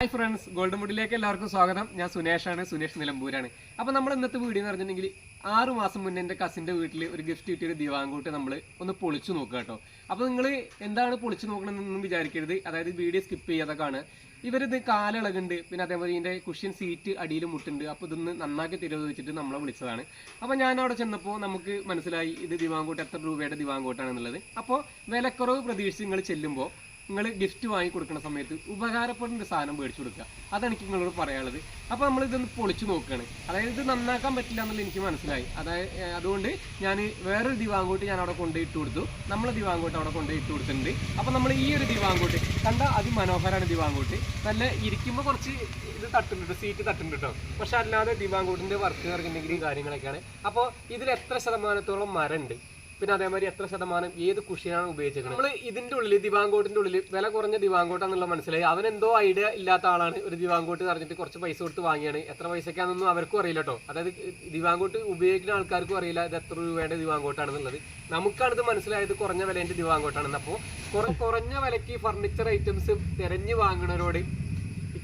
Hi friends golden വുഡിലേക്ക് എല്ലാവർക്കും സ്വാഗതം. ഞാൻ സുനേഷാണ് സുനേഷ് നിലമ്പൂരാണ്. അപ്പോൾ നമ്മൾ ഇന്നത്തെ വീഡിയോ എന്ന് പറഞ്ഞിട്ടുണ്ടെങ്കിൽ ആറ് മാസം മുന്നേ എന്റെ കസിന്റെ വീട്ടിൽ ഒരു ഗിഫ്റ്റ് കിട്ടിയൊരു ദിവാങ്കൂട്ട് നമ്മൾ ഒന്ന് പൊളിച്ചു നോക്കുക കേട്ടോ. അപ്പോൾ നിങ്ങൾ എന്താണ് പൊളിച്ചു നോക്കണമെന്നൊന്നും വിചാരിക്കരുത്. അതായത് വീഡിയോ സ്കിപ്പ് ചെയ്യാതെ കാണുക ഇവരിത് കാലിളകുണ്ട്. പിന്നെ അതേപോലെ ഇതിന്റെ കുഷ്യൻ സീറ്റ് അടിയിൽ മുട്ടുണ്ട്. അപ്പോൾ ഇതൊന്ന് നന്നാക്കി തരുമെന്ന് വെച്ചിട്ട് നമ്മളെ വിളിച്ചതാണ്. അപ്പോൾ ഞാൻ അവിടെ ചെന്നപ്പോൾ നമുക്ക് മനസ്സിലായി ഇത് ദിവാങ്കോട്ട് എത്ര രൂപയുടെ ദിവാങ്കോട്ടാണെന്നുള്ളത്. അപ്പോൾ വിലക്കുറവ് പ്രതീക്ഷിച്ച് നിങ്ങൾ ചെല്ലുമ്പോൾ നിങ്ങൾ ഗിഫ്റ്റ് വാങ്ങി കൊടുക്കുന്ന സമയത്ത് ഉപകാരപ്പെടുന്ന ഒരു സാധനം മേടിച്ചു കൊടുക്കുക. അതാണ് എനിക്ക് നിങ്ങളോട് പറയാനുള്ളത്. അപ്പോൾ നമ്മൾ ഇതൊന്ന് പൊളിച്ചു നോക്കുകയാണ് അതായത് ഇത് നന്നാക്കാൻ പറ്റില്ല എന്നുള്ളത് എനിക്ക് മനസ്സിലായി. അതായത് അതുകൊണ്ട് ഞാൻ വേറൊരു ദിവാങ്കോട്ട് ഞാൻ അവിടെ കൊണ്ടുപോയി ഇട്ട് കൊടുത്തു. നമ്മളെ ദിവാങ്കോട്ട് അവിടെ കൊണ്ടുപോയി ഇട്ട് കൊടുത്തിട്ടുണ്ട്. അപ്പോൾ നമ്മൾ ഈ ഒരു ദിവാങ്കോട്ട് കണ്ട അതിമനോഹരമാണ് ദിവാങ്കോട്ട്. നല്ല ഇരിക്കുമ്പോൾ കുറച്ച് ഇത് തട്ടുന്നുണ്ട് സീറ്റ് തട്ടുന്നുണ്ട് കേട്ടോ പക്ഷെ അല്ലാതെ ദിവാങ്കോട്ടിന്റെ വർക്ക് ഇറങ്ങുന്നെങ്കിലും കാര്യങ്ങളൊക്കെയാണ്. അപ്പോൾ ഇതിൽ എത്ര ശതമാനത്തോളം മരം ഉണ്ട് പിന്നെ അതേമാതിരി എത്ര ശതമാനം ഏത് കുഷിയാണ് ഉപയോഗിച്ചത് നമ്മൾ ഇതിന്റെ ഉള്ളിൽ ദിവാങ്കോട്ടിന്റെ ഉള്ളിൽ വില കുറഞ്ഞ ദിവാങ്കോട്ടാന്നുള്ള മനസ്സിലായി. അവൻ എന്തോ ഐഡിയ ഇല്ലാത്ത ആളാണ്. ഒരു ദിവാങ്കോട്ട് പറഞ്ഞിട്ട് കുറച്ച് പൈസ കൊടുത്ത് വാങ്ങിയാണ്. എത്ര പൈസക്കാണെന്നൊന്നും അവർക്കും അറിയില്ല കേട്ടോ അതായത് ദിവാങ്കോട്ട് ഉപയോഗിക്കുന്ന ആൾക്കാർക്കും അറിയില്ല ഇത് എത്ര രൂപയുടെ ദിവാങ്കോട്ടാണെന്നുള്ളത്. നമുക്കാണിത് മനസ്സിലായത് കുറഞ്ഞ വിലേന്റെ ദിവാങ്കോട്ടാണെന്ന്. അപ്പോൾ കുറെ കുറഞ്ഞ വിലക്ക് ഫർണിച്ചർ ഐറ്റംസ് തിരഞ്ഞു വാങ്ങുന്നവരോട്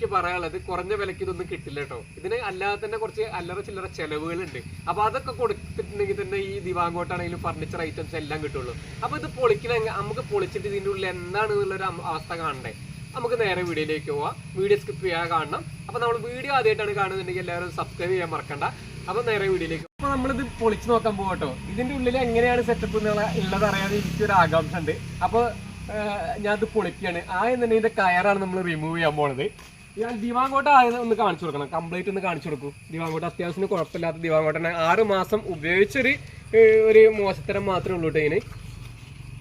എനിക്ക് പറയാനുള്ളത് കുറഞ്ഞ വിലയ്ക്ക് ഇതൊന്നും കിട്ടില്ല കേട്ടോ. ഇതിന് അല്ലാതെ തന്നെ കുറച്ച് അല്ലറ ചില്ലറ ചെലവുകളുണ്ട്. അപ്പൊ അതൊക്കെ കൊടുത്തിട്ടുണ്ടെങ്കിൽ തന്നെ ഈ ദിവാങ്കോട്ടാണെങ്കിലും ഫർണിച്ചർ ഐറ്റംസ് എല്ലാം കിട്ടുള്ളൂ. അപ്പൊ ഇത് പൊളിക്കണ നമുക്ക് പൊളിച്ചിട്ട് ഇതിന്റെ ഉള്ളിൽ എന്താണ് എന്നുള്ളൊരു അം- അവസ്ഥ കാണണ്ടേ? നമുക്ക് നേരെ വീഡിയോയിലേക്ക് പോവാം. വീഡിയോ സ്കിപ്പ് ചെയ്യാൻ കാണണം. അപ്പൊ നമ്മൾ വീഡിയോ ആദ്യമായിട്ടാണ് കാണുന്നുണ്ടെങ്കിൽ എല്ലാവരും സബ്സ്ക്രൈബ് ചെയ്യാൻ മറക്കണ്ട. അപ്പൊ നേരെ വീഡിയോയിലേക്ക് അപ്പൊ നമ്മളിത് പൊളിച്ചു നോക്കാൻ പോകട്ടോ ഇതിന്റെ ഉള്ളിൽ എങ്ങനെയാണ് സെറ്റപ്പ് ഉള്ളത് അറിയാതെ എനിക്കൊരു ആകാംക്ഷ ഉണ്ട്. അപ്പൊ ഞാനത് പൊളിക്കുകയാണ്. ആ എന്നുണ്ടെങ്കിൽ ഇതിന്റെ കയറാണ് നമ്മൾ റിമൂവ് ചെയ്യാൻ പോണത്. ഞാൻ ദിവാങ്കോട്ട ആയത് ഒന്ന് കാണിച്ചു കൊടുക്കണം. കംപ്ലീറ്റ് ഒന്ന് കാണിച്ചു കൊടുക്കൂ. ദിവാങ്കോട്ട അത്യാവശ്യത്തിന് കുഴപ്പമില്ലാത്ത ദിവാങ്കോട്ടനെ ആറ് മാസം ഉപയോഗിച്ചൊരു ഒരു മോശത്തരം മാത്രമേ ഉള്ളൂ ഇതിന്.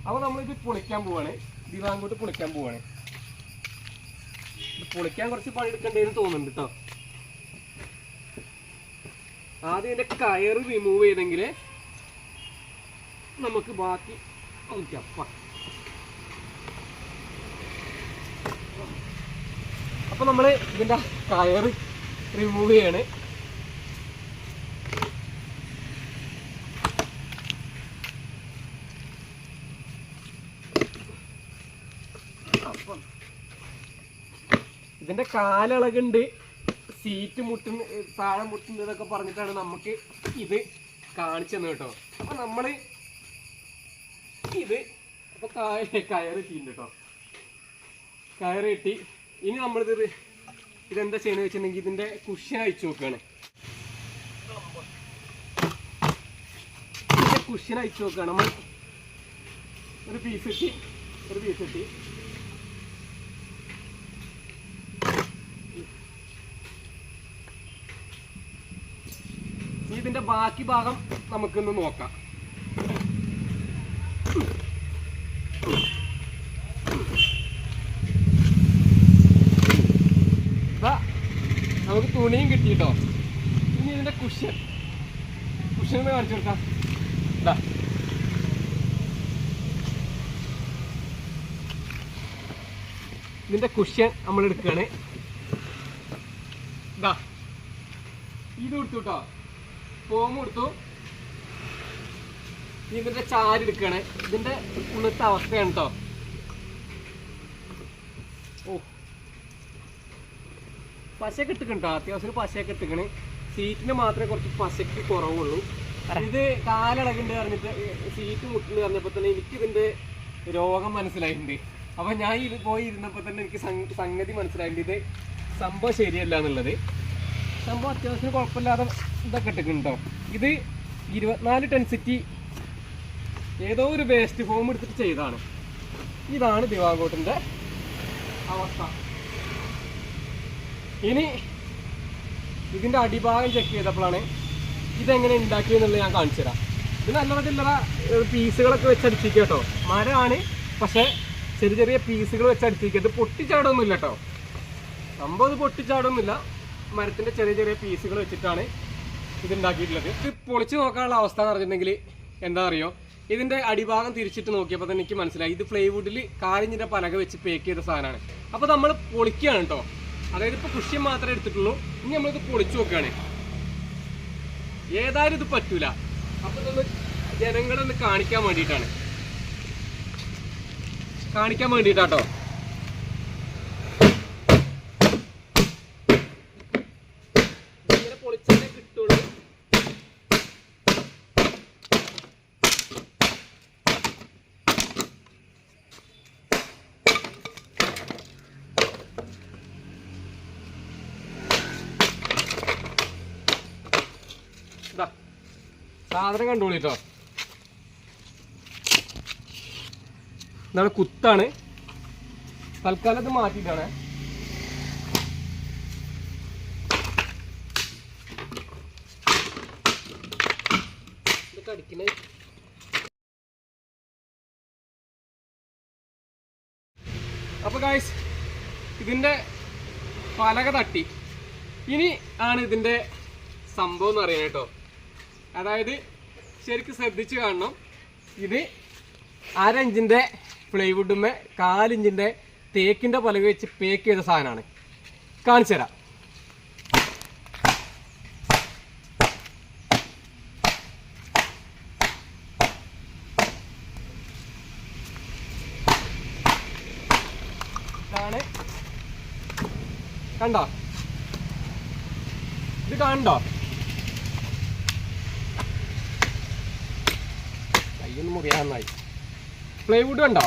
അപ്പൊ നമ്മളിത് പൊളിക്കാൻ പോവാണ്. ദിവാങ്കോട്ട് പൊളിക്കാൻ പോവാണ്. പൊളിക്കാൻ കുറച്ച് പണി എടുക്കേണ്ടതെന്ന് തോന്നുന്നുണ്ട് കേട്ടോ ആദ്യം ഇതിന്റെ കയറ് റിമൂവ് ചെയ്തെങ്കിൽ നമുക്ക് ബാക്കി നോക്കാം അപ്പൊ നമ്മൾ ഇതിന്റെ കയർ റിമൂവ് ചെയ്യാണ്. ഇതിന്റെ കാലിളകുണ്ട്. സീറ്റ് മുട്ടുന്ന താഴെ മുട്ടുന്നതൊക്കെ പറഞ്ഞിട്ടാണ് നമുക്ക് ഇത് കാണിച്ചു തന്നെ കേട്ടോ. അപ്പൊ നമ്മൾ ഇത് അപ്പൊ കയ- കയറ് കേട്ടോ. കയറ് കെട്ടി ഇനി നമ്മളിത് ഇതെന്താ ചെയ്യണമെന്ന് വെച്ചിട്ടുണ്ടെങ്കിൽ ഇതിന്റെ കുഷ്യൻ അയച്ചു നോക്കുകയാണ്. കുഷ്യൻ അയച്ചു നോക്കുകയാണ്. നമ്മൾ ഒരു പീസ് ഇട്ടി ഒരു പീസ് ഇട്ടി. ഇതിന്റെ ബാക്കി ഭാഗം നമുക്കിന്ന് നോക്കാം ദാ, നമുക്ക് തുണിയും കിട്ടിട്ടോ ഇനി ഇതിന്റെ കുഷ്യൻ ഒന്ന് കാണിച്ചു കൊടുക്കാം. ദാ. ഇതിന്റെ കുഷ്യൻ നമ്മൾ എടുക്കുകയാണ്. ഇതാ ഇത് കൊടുത്തു കേട്ടോ. ഫോം കൊടുത്തു. ഇതിന്റെ ചാരി എടുക്കുകയാണ്. ഇതിന്റെ ഉള്ളത്തെ അവസ്ഥയാണ് കേട്ടോ. പശയൊക്കെ ഇട്ടിക്കണ്ടോ അത്യാവശ്യം പശയൊക്കെ ഇട്ടിക്കണ്. സീറ്റിന് മാത്രമേ കുറച്ച് പശയ്ക്ക് കുറവുള്ളൂ. ഇത് കാലിളകുണ്ട് പറഞ്ഞിട്ട് സീറ്റ് മുട്ടിൽ പറഞ്ഞപ്പോ തന്നെ എനിക്ക് ഇതിന്റെ രോഗം മനസ്സിലായിട്ടുണ്ട്. അപ്പൊ ഞാൻ ഇത് പോയി ഇരുന്നപ്പോൾ തന്നെ എനിക്ക് സംഗതി മനസ്സിലായിട്ടുണ്ട് ഇത് സംഭവം ശരിയല്ല എന്നുള്ളത്. സംഭവം അത്യാവശ്യം കുഴപ്പമില്ലാതെ ഇതൊക്കെ ഇട്ടിട്ടുണ്ടോ ഇത് ഇരുപത്തിനാല് ടെൻസിറ്റി ഏതോ ഒരു വേസ്റ്റ് ഫോം എടുത്തിട്ട് ചെയ്താണ് ഇതാണ് ദിവാഗോട്ടിന്റെ അവസ്ഥ. ഇനി ഇതിന്റെ അടിഭാഗം ചെക്ക് ചെയ്തപ്പോഴാണ് ഇതെങ്ങനെ ഉണ്ടാക്കിയെന്നുള്ളത് ഞാൻ കാണിച്ചു തരാം. ഇത് നല്ല ചില്ലറ പീസുകളൊക്കെ വെച്ചടിച്ചിരിക്കുക കേട്ടോ. മരമാണ് പക്ഷേ ചെറിയ ചെറിയ പീസുകൾ വെച്ചടിച്ചിരിക്കുക ഇത് പൊട്ടിച്ചാടൊന്നുമില്ല കേട്ടോ. സംഭവം ഇത് പൊട്ടിച്ചാടൊന്നുമില്ല. മരത്തിന്റെ ചെറിയ ചെറിയ പീസുകൾ വെച്ചിട്ടാണ് ഇത് ഉണ്ടാക്കിയിട്ടുള്ളത് ഇത് പൊളിച്ച് നോക്കാനുള്ള അവസ്ഥ എന്ന് പറഞ്ഞിട്ടുണ്ടെങ്കിൽ എന്താ അറിയോ? ഇതിന്റെ അടിഭാഗം തിരിച്ചിട്ട് നോക്കിയപ്പോൾ തന്നെ എനിക്ക് മനസ്സിലായി. ഇത് പ്ലൈവുഡിൽ കാലിഞ്ഞിന്റെ പലക വെച്ച് പേക്ക് ചെയ്ത സാധനമാണ്. അപ്പോൾ നമ്മൾ പൊളിക്കുകയാണ് കേട്ടോ. അതായത് ഇപ്പോൾ കൃഷി മാത്രമേ എടുത്തിട്ടുള്ളൂ. ഇനി നമ്മളിത് പൊളിച്ചു നോക്കുകയാണ്. ഏതായാലും ഇത് പറ്റൂല. അപ്പൊ ഇതൊന്ന് ജനങ്ങളൊന്ന് കാണിക്കാൻ വേണ്ടിയിട്ടാണ്. കാണിക്കാൻ വേണ്ടിയിട്ടാട്ടോ. സാധനം കണ്ടോളിട്ടോ ഇതാണ് കുത്താണ്. തൽക്കാലം ഇത് മാറ്റിയിട്ടാണ്. അപ്പൊ ഗായ്സ് ഇതിന്റെ പലക തട്ടി. ഇനി ആണ് ഇതിന്റെ സംഭവം എന്ന് അറിയാം കേട്ടോ. അതായത് ശരിക്കും ശ്രദ്ധിച്ച് കാണണം. ഇത് അരഞ്ചിന്റെ പ്ലൈവുഡുമേ കാലിഞ്ചിന്റെ തേക്കിന്റെ പലക വെച്ച് പേക്ക് ചെയ്ത സാധനമാണ്. കാണിച്ചു തരാം. ഇതാണ്. കണ്ടോ? ഇത് കാണണ്ടോ മുറിയാൻ മുറിയാന്നായി പ്ലൈവുഡ് കണ്ടോ?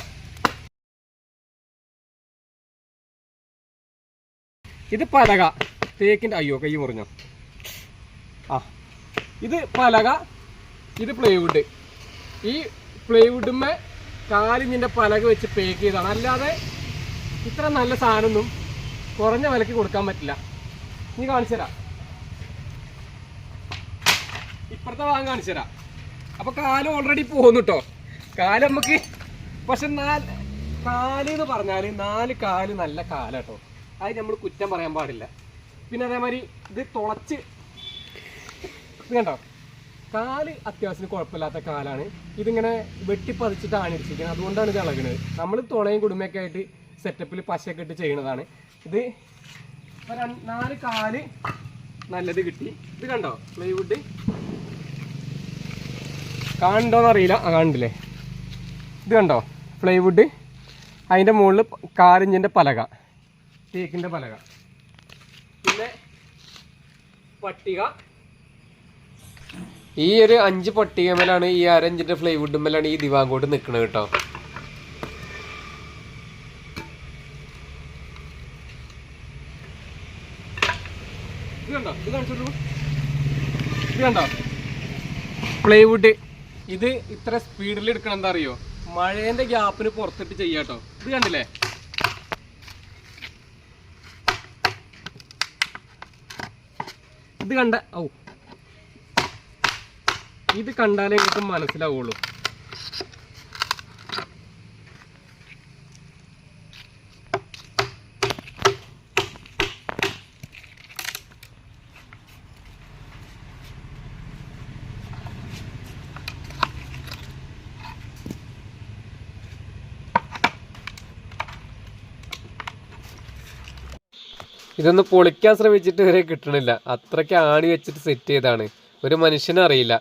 ഇത് പലക. തേക്കിന്റെ അയ്യോ കൈ മുറിഞ്ഞോ? ആ ഇത് പലക ഇത് പ്ലൈവുഡ് ഈ പ്ലൈവുഡുമ്മേ കാലിഞ്ഞിന്റെ പലക വെച്ച് പേക്ക് ചെയ്താണ് അല്ലാതെ ഇത്ര നല്ല സാധനമൊന്നും കുറഞ്ഞ വിലക്ക് കൊടുക്കാൻ പറ്റില്ല. നീ കാണിച്ചു തരാം ഇപ്പുറത്തെ ഭാഗം കാണിച്ചു തരാം അപ്പൊ കാൽ ഓൾറെഡി പോകുന്നു കേട്ടോ കാൽ നമുക്ക് പക്ഷെ നാല് കാൽ എന്ന് പറഞ്ഞാൽ നാല് കാൽ നല്ല കാലാട്ടോ. അത് നമ്മൾ കുറ്റം പറയാൻ പാടില്ല. പിന്നെ അതേമാതിരി ഇത് തുളച്ച് കണ്ടോ? കാൽ അത്യാവശ്യത്തിന് കുഴപ്പമില്ലാത്ത കാലാണ്. ഇതിങ്ങനെ വെട്ടിപ്പതിച്ചിട്ടാണ് ഇടിച്ചിരിക്കുന്നത് അതുകൊണ്ടാണ് ഇത് ഇളകുന്നത് നമ്മൾ തുണയും കുടുംബയൊക്കെ ആയിട്ട് സെറ്റപ്പിൽ പശയൊക്കെ ഇട്ട് ചെയ്യുന്നതാണ് ഇത് നാല് കാൽ നല്ലത് കിട്ടി. ഇത് കണ്ടോ? പ്ലൈവുഡ് കാണണ്ടോന്ന് അറിയില്ല ആ കണ്ടില്ലേ? ഇത് കണ്ടോ? പ്ലൈവുഡ് അതിന്റെ മുകളിൽ കാലിഞ്ചിന്റെ പലക. തേക്കിന്റെ പലക. പിന്നെ പട്ടിക. ഈ ഒരു അഞ്ച് പട്ടിക മേലാണ് ഈ അരഞ്ചിന്റെ ഫ്ലൈവുഡ് മേലാണ് ഈ ദിവാങ്കോട്ട് നിൽക്കുന്നത് കേട്ടോ. ഇത് കണ്ടോ? ഇത് കാണിച്ചോളൂ. ഇത് കണ്ടോ? പ്ലൈവുഡ് ഇത് ഇത്ര സ്പീഡിൽ എടുക്കണം എന്താ അറിയോ മഴേന്റെ ഗ്യാപ്പിന് പുറത്തിട്ട് ചെയ്യാട്ടോ ഇത് കണ്ടില്ലേ? ഇത് കണ്ട ഔ. ഇത് കണ്ടാലേ നിങ്ങൾക്ക് മനസ്സിലാവുള്ളൂ. ഇതൊന്ന് പൊളിക്കാൻ ശ്രമിച്ചിട്ട് വരെ കിട്ടണില്ല. അത്രയ്ക്ക് ആണി വെച്ചിട്ട് സെറ്റ് ചെയ്താണ്. ഒരു മനുഷ്യനും അറിയില്ല.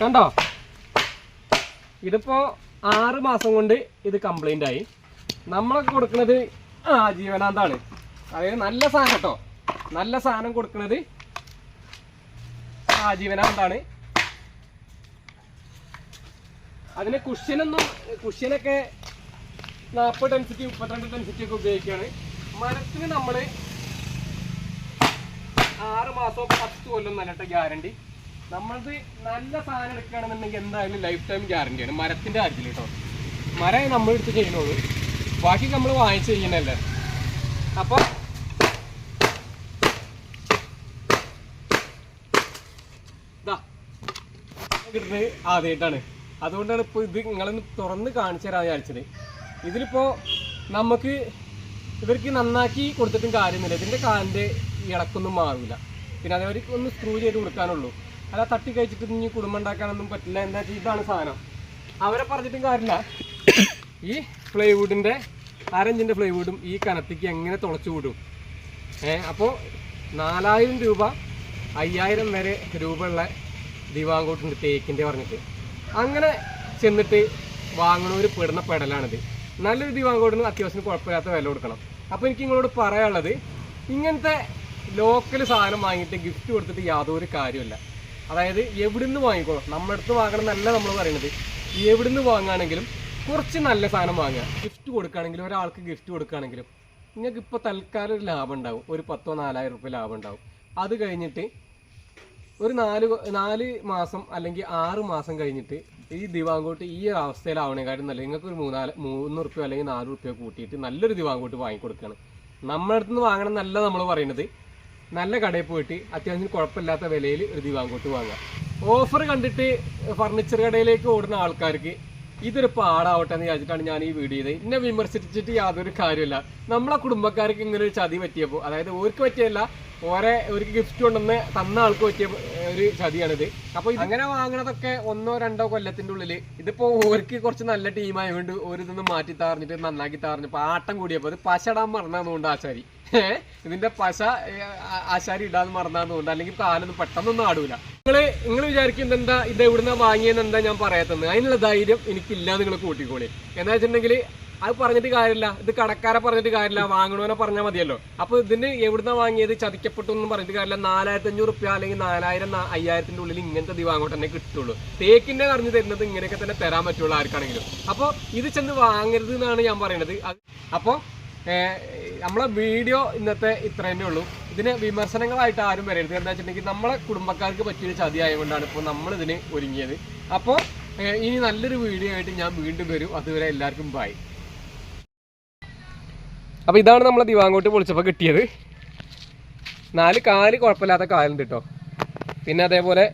കണ്ടോ? ഇതിപ്പോ ആറ് മാസം കൊണ്ട് ഇത് കംപ്ലൈന്റ് ആയി. നമ്മളൊക്കെ കൊടുക്കുന്നത് ആ ജീവനാന്താണ്. അതായത് നല്ല സാധനം കേട്ടോ. നല്ല സാധനം കൊടുക്കുന്നത് ആ ജീവനാന്താണ്. അതിന് കുഷ്യനൊന്നും കുഷ്യനൊക്കെ നാൽപ്പത് ഡെൻസിറ്റി മുപ്പത്തിരണ്ട് ഡെൻസിറ്റി ഒക്കെ ഉപയോഗിക്കുകയാണ്. മരത്തിന് നമ്മൾ ആറ് മാസമോ പത്ത് കൊല്ലം നല്ലട്ട ഗ്യാരണ്ടി. നമ്മളത് നല്ല സാധനം എടുക്കുകയാണെന്നുണ്ടെങ്കിൽ എന്തായാലും ലൈഫ് ടൈം ഗ്യാരണ്ടിയാണ് മരത്തിന്റെ കാര്യത്തിൽ കേട്ടോ മരം നമ്മൾ എടുത്ത് ചെയ്യുന്നുള്ളൂ. ബാക്കി നമ്മൾ വാങ്ങിച്ച് ചെയ്യണല്ലേ അപ്പോൾ കിട്ടുന്നത് ആദ്യമായിട്ടാണ് അതുകൊണ്ടാണ് ഇപ്പോൾ ഇത് നിങ്ങളൊന്ന് തുറന്ന് കാണിച്ചു തരാൻ വിചാരിച്ചത്. ഇതിലിപ്പോൾ നമുക്ക് ഇവർക്ക് നന്നാക്കി കൊടുത്തിട്ടും കാര്യമൊന്നുമില്ല ഇതിന്റെ കാലിന്റെ ഇളക്കൊന്നും മാറില്ല പിന്നെ അതേപോലെ ഒന്ന് സ്ക്രൂ ചെയ്ത് കൊടുക്കാനുള്ളൂ. അല്ല തട്ടി കഴിച്ചിട്ട് ഇനി കുടുംബം ഉണ്ടാക്കാനൊന്നും പറ്റില്ല. എന്താ വെച്ചാൽ ഇതാണ് സാധനം. അവരെ പറഞ്ഞിട്ടും കാര്യമില്ല. ഈ പ്ലൈവുഡിന്റെ അരഞ്ചിന്റെ പ്ലൈവുഡും ഈ കനത്തിക്ക് എങ്ങനെ തുളച്ചു വിടും? ഏ അപ്പോൾ നാലായിരം രൂപ അയ്യായിരം വരെ രൂപയുള്ള ദിവാങ്കോട്ടുണ്ട് തേക്കിന്റെ പറഞ്ഞിട്ട്. അങ്ങനെ ചെന്നിട്ട് വാങ്ങണ വാങ്ങണവർ പെടുന്ന പെടലാണിത്. നല്ലൊരു ദിവാങ്കോട്ടിന് അത്യാവശ്യം കുഴപ്പമില്ലാത്ത വില കൊടുക്കണം. അപ്പോൾ എനിക്ക് നിങ്ങളോട് പറയാനുള്ളത് ഇങ്ങനത്തെ ലോക്കൽ സാധനം വാങ്ങിയിട്ട് ഗിഫ്റ്റ് കൊടുത്തിട്ട് യാതൊരു കാര്യമില്ല അതായത് എവിടുന്ന് വാങ്ങിക്കോളൂ? നമ്മുടെ അടുത്ത് വാങ്ങണം എന്നല്ല നമ്മൾ പറയുന്നത് എവിടുന്ന് വാങ്ങുകയാണെങ്കിലും കുറച്ച് നല്ല സാധനം വാങ്ങുക. ഗിഫ്റ്റ് കൊടുക്കുകയാണെങ്കിലും ഒരാൾക്ക് ഗിഫ്റ്റ് കൊടുക്കുകയാണെങ്കിലും നിങ്ങൾക്ക് ഇപ്പോൾ തൽക്കാലം ഒരു ലാഭം ഉണ്ടാവും. ഒരു പത്തോ നാലായിരം റുപ്യ ലാഭം ഉണ്ടാവും. അത് കഴിഞ്ഞിട്ട് ഒരു നാല് നാല് മാസം അല്ലെങ്കിൽ ആറ് മാസം കഴിഞ്ഞിട്ട് ഈ ദിവാങ്കോട്ട് ഈ ഒരു അവസ്ഥയിലാവണേക്കാട്ടും നല്ല നിങ്ങൾക്ക് ഒരു മൂന്നാൽ മൂന്ന് റുപ്യോ അല്ലെങ്കിൽ നാല് റുപ്യോ കൂട്ടിയിട്ട് നല്ലൊരു ദിവാങ്കോട്ട് വാങ്ങിക്കൊടുക്കുകയാണ് നമ്മുടെ അടുത്ത് നിന്ന് വാങ്ങണം എന്നല്ല നമ്മൾ പറയുന്നത് നല്ല കടയിൽ പോയിട്ട് അത്യാവശ്യം കുഴപ്പമില്ലാത്ത വിലയിൽ ഒരു ദിവാങ്കോട്ട് വാങ്ങാം ഓഫർ കണ്ടിട്ട് ഫർണിച്ചർ കടയിലേക്ക് ഓടുന്ന ആൾക്കാർക്ക് ഇതൊരു പാടാവട്ടെ എന്ന് വിചാരിച്ചിട്ടാണ് ഞാൻ ഈ വീഡിയോ ചെയ്തത്. എന്നെ വിമർശിച്ചിട്ട് യാതൊരു കാര്യമില്ല നമ്മളെ കുടുംബക്കാർക്ക് ഇങ്ങനെ ഒരു ചതി പറ്റിയപ്പോൾ അതായത് ഓർക്ക് പറ്റിയല്ല ഓരെ ഒരു ഗിഫ്റ്റ് കൊണ്ടുവന്ന് തന്ന ആൾക്ക് പറ്റിയ ഒരു ചതിയാണിത്. അപ്പൊ ഇത് അങ്ങനെ വാങ്ങണതൊക്കെ ഒന്നോ രണ്ടോ കൊല്ലത്തിന്റെ ഉള്ളിൽ ഇതിപ്പോ ഓർക്ക് കുറച്ച് നല്ല ടീമായതുകൊണ്ട് ഒരു ഇതൊന്ന് മാറ്റി താറിഞ്ഞിട്ട് നന്നാക്കി താറിഞ്ഞപ്പോ ആട്ടം കൂടിയപ്പോ ഇത് പശടാൻ മറന്നതുകൊണ്ട് ആശാരി. ഏഹ് ഇതിന്റെ പശ ആശാരി ഇടാൻ മറന്നതുകൊണ്ട് അല്ലെങ്കിൽ കാലൊന്നും പെട്ടെന്നൊന്നും ആടൂല. നിങ്ങൾ നിങ്ങൾ വിചാരിക്കുന്നത് എന്താ ഇത് എവിടുന്ന വാങ്ങിയെന്ന് എന്താ ഞാൻ പറയാത്തത്. അതിനുള്ള ധൈര്യം എനിക്കില്ല നിങ്ങൾ കൂട്ടിക്കോളി. എന്താ വെച്ചിട്ടുണ്ടെങ്കിൽ അത് പറഞ്ഞിട്ട് കാര്യമില്ല. ഇത് കടക്കാരെ പറഞ്ഞിട്ട് കാര്യമില്ല. വാങ്ങണോനെ പറഞ്ഞാൽ മതിയല്ലോ. അപ്പൊ ഇതിന് എവിടുന്ന വാങ്ങിയത്? ചതിക്കപ്പെട്ടു എന്ന് പറഞ്ഞിട്ട് കാര്യമില്ല. നാലായിരത്തി അഞ്ഞൂറ് റുപ്യ അല്ലെങ്കിൽ നാലായിരം അയ്യായിരത്തിന്റെ ഉള്ളിൽ ഇങ്ങനത്തെ ദിവാങ്ങോട്ട് തന്നെ കിട്ടുള്ളൂ. തേക്കിന്റെ അറിഞ്ഞു തരുന്നത് ഇങ്ങനെയൊക്കെ തന്നെ തരാൻ പറ്റുള്ളൂ ആർക്കാണെങ്കിലും. അപ്പോൾ ഇത് ചെന്ന് വാങ്ങരുത് എന്നാണ് ഞാൻ പറയുന്നത് അപ്പോൾ നമ്മളെ വീഡിയോ ഇന്നത്തെ ഇത്ര തന്നെ ഉള്ളൂ. ഇതിന് വിമർശനങ്ങളായിട്ട് ആരും വരരുത്. എന്താ വെച്ചിട്ടുണ്ടെങ്കിൽ നമ്മളെ കുടുംബക്കാർക്ക് പറ്റിയൊരു ചതി ആയതുകൊണ്ടാണ് നമ്മൾ ഇതിന് ഒരുങ്ങിയത് അപ്പോൾ ഇനി നല്ലൊരു വീഡിയോ ആയിട്ട് ഞാൻ വീണ്ടും വരും. അതുവരെ എല്ലാവർക്കും ബൈ അപ്പോൾ ഇതാണ് നമ്മളെ ദിവാങ്കോട്ട് പൊളിച്ചപ്പോൾ കിട്ടിയത്. നാല് കാൽ കുഴപ്പമില്ലാത്ത കാലുണ്ട് കേട്ടോ പിന്നെ അതേപോലെ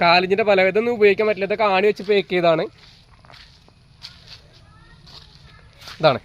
കാലിഞ്ചിന്റെ പലവിധമൊന്നും ഉപയോഗിക്കാൻ പറ്റില്ല ഇതൊക്കെ ആണി വെച്ച് പേക്ക് ചെയ്താണ് ഇതാണ്.